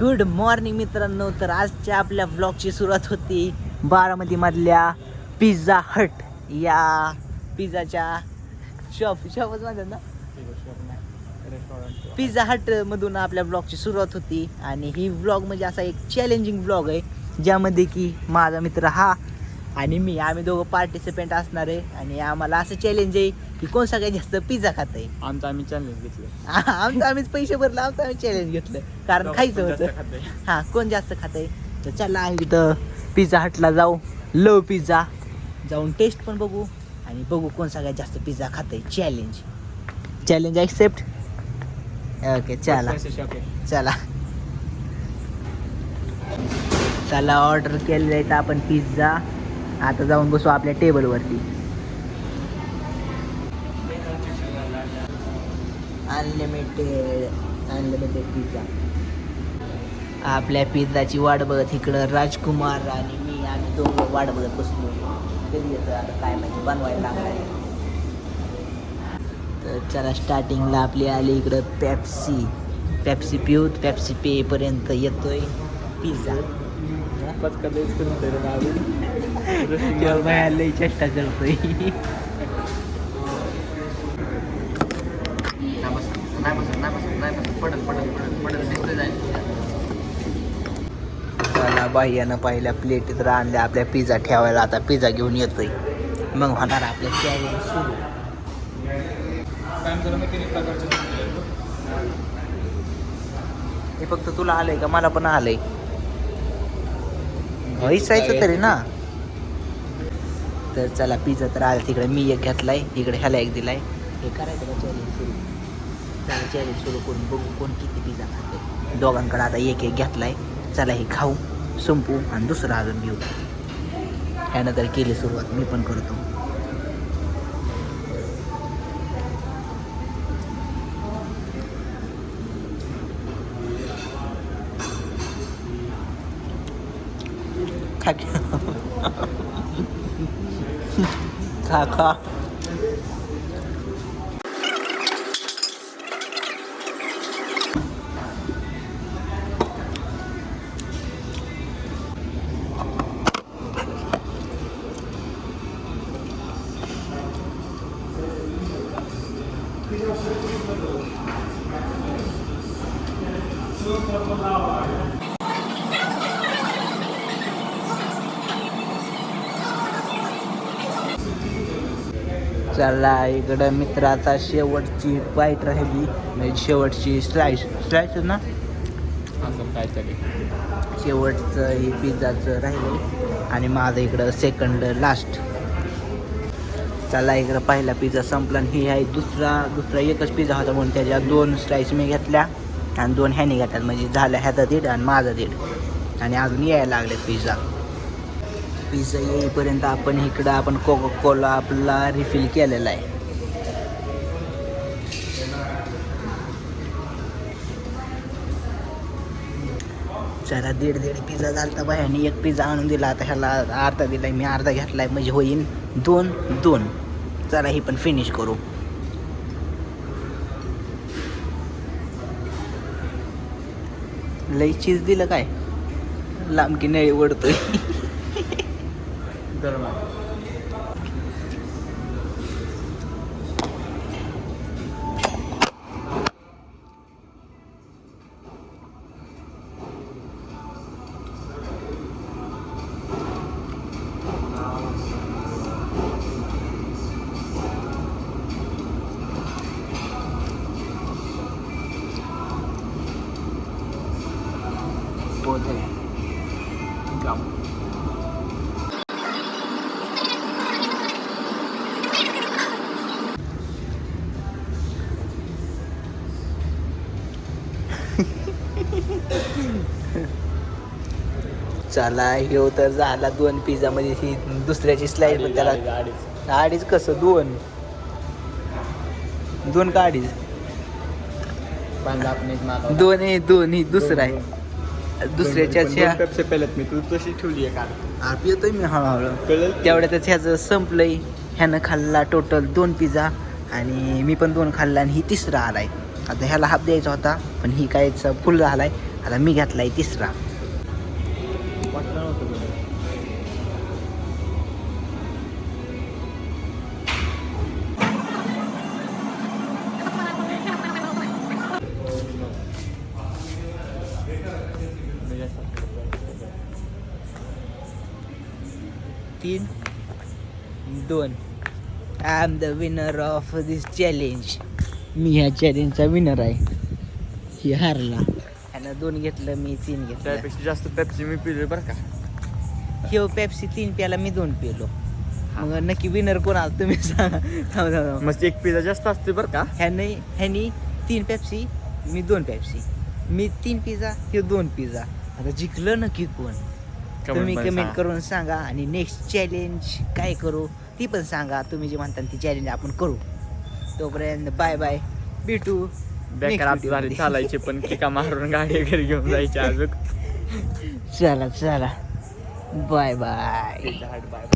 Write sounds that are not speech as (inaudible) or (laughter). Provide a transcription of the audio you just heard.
Good morning मित्रांनो. तर आजच्या आपल्या ब्लॉगची सुरुवात होती बारामतीमधल्या पिझ्झा हट या पिझ्झाच्या शॉप शॉपच म्हणतात ना? पिझ्झा हट मधून आपल्या ब्लॉगची सुरुवात होती. आणि ही ब्लॉग म्हणजे असा एक चॅलेंजिंग ब्लॉग आहे ज्यामध्ये की माझा मित्र हा आणि मी आम्ही दोघं पार्टिसिपेंट असणार आहे. आणि आम्हाला असं चॅलेंज आहे की कोण सगळ्यात जास्त पिझ्झा खात आहे आमचं आम्ही चॅलेंज घेतलं. आमचं आम्हीच पैसे भरले आमचं आम्ही चॅलेंज घेतलं. कारण खायचं होतं. हा कोण जास्त खात आहे तर चला आम्ही इथं पिझ्झा हटला जाऊ. लव पिझ्झा जाऊन टेस्ट पण बघू आणि बघू कोण सगळ्यात जास्त पिझ्झा खात आहे चॅलेंज चॅलेंज ॲक्सेप्ट ओके चला. चला. चला ऑर्डर केलेलं आहे तर आपण पिझ्झा आता जाऊन बसू आपल्या टेबलवरती अनलिमिटेड अनलिमिटेड पिझ्झा आपल्या पिझ्झाची वाट बघत इकडं राजकुमार आणि मी आम्ही दोघं वाट बघत बसलो. कधी येतं आता काय माहिती बनवायला लागलाय. तर चला स्टार्टिंगला आपली आली इकडं पॅप्सी पेप्सी पिऊत पेप्सी पेपर्यंत येतोय पिझ्झा तेव्हा बाया लई चेष्टा करतोय चला बाह्यानं पहिल्या प्लेटीत आणल्या आपल्या पिझ्झा ठेवायला आता पिझ्झा घेऊन येतोय. मग होणार आपल्या चॅलेंज सुरू. हे फक्त तुला आलंय का? मला पण आलंय. व्हायचं तरी ना. तर चला पिझ्झा तर आला तिकडे. मी एक घेतलाय इकडे ह्याला एक दिलाय. हे करायचं का चॅलेंज सुरू? चला चॅलेंज सुरू करून बघू कोण किती पिझ्झा खाते. दोघांकडे आता एक एक घेतलाय. चला हे खाऊ संपू आणि दुसरा अजून घेऊ. ह्यानं तर केली सुरुवात मी पण करतो. 咔咔。चला इकडं मित्राचा शेवटची बाईट राहिली. म्हणजे शेवटची स्लाइस स्लाइस ना? असं काहीतरी. शेवटचं हे पिझ्झाचं राहिलं. आणि माझं इकडं सेकंड लास्ट चला इकडं पहिला पिझ्झा संपला आणि ही आहे दुसरा दुसरा एकच पिझ्झा होता म्हणून त्याच्या दोन स्लाइस मी घेतल्या. आणि दोन ह्याने घेतल्यात. म्हणजे झाल्या ह्याचा दीड आणि माझा दीड. आणि अजून यायला लागले पिझ्झा पिझ्झा येईपर्यंत आपण इकडं आपण कोका कोला आपला रिफिल केलेला आहे. चला दीड दीड पिझ्झा झाला बाय आणि एक पिझ्झा आणून दिला. आता ह्याला अर्धा दिलाय मी अर्धा घेतलाय. म्हणजे होईन दोन दोन. चला ही पण फिनिश करू. लई चीज दिलं काय? लांबकी नळी ओढतोय. (laughs) വിതരണം Boa noite. Legal. (laughs) चला ह्यो तर झाला दोन पिझ्झा मध्ये. ही दुसऱ्याची स्लाइड पण त्याला अडीच कसं? दोन. दोन का अडीच आपण एक मागवला. दोन आहे दोन ही दुसरा आहे. दुसऱ्याच्या पेल्यात मी. तू तशी ठेवली आहे येतोय मी हळूहळू. तेवढ्यातच ह्याचं संपलंय. ह्यानं खाल्ला टोटल दोन पिझ्झा आणि मी पण दोन खाल्ला आणि ही तिसरा आलाय. आता ह्याला हाफ द्यायचा होता पण ही काय फुल झालाय. आता मी घेतलाय तिसरा. तीन दोन. I am the winner of this challenge मी ह्या चॅलेंजचा विनर आहे. ही हारला. ह्यानं दोन घेतलं मी तीन घेतलं त्यापेक्षा जास्त पेप्सी मी पिले बरं का. ह्यो पेप्सी तीन प्याला मी दोन पिलो. मग नक्की विनर कोण आला तुम्ही सांगा. थांब थांब थांब. मग एक पिझ्झा जास्त असते बरं का. ह्याने ह्यानी तीन पेप्सी मी दोन पेप्सी मी तीन पिझ्झा ह्यो दोन पिझ्झा आता जिंकलं नक्की कोण? तुम्ही मध्ये कमेंट सांगा. करून सांगा. आणि नेक्स्ट चॅलेंज काय करू ती पण सांगा. तुम्ही जे म्हणता ती चॅलेंज आपण करू. तोपर्यंत बाय बाय. भेटू. बेकार आपली. चालायची पण किका मारून गाडी घरी घेऊन जायची अजून? चला चला. Bye bye. बाय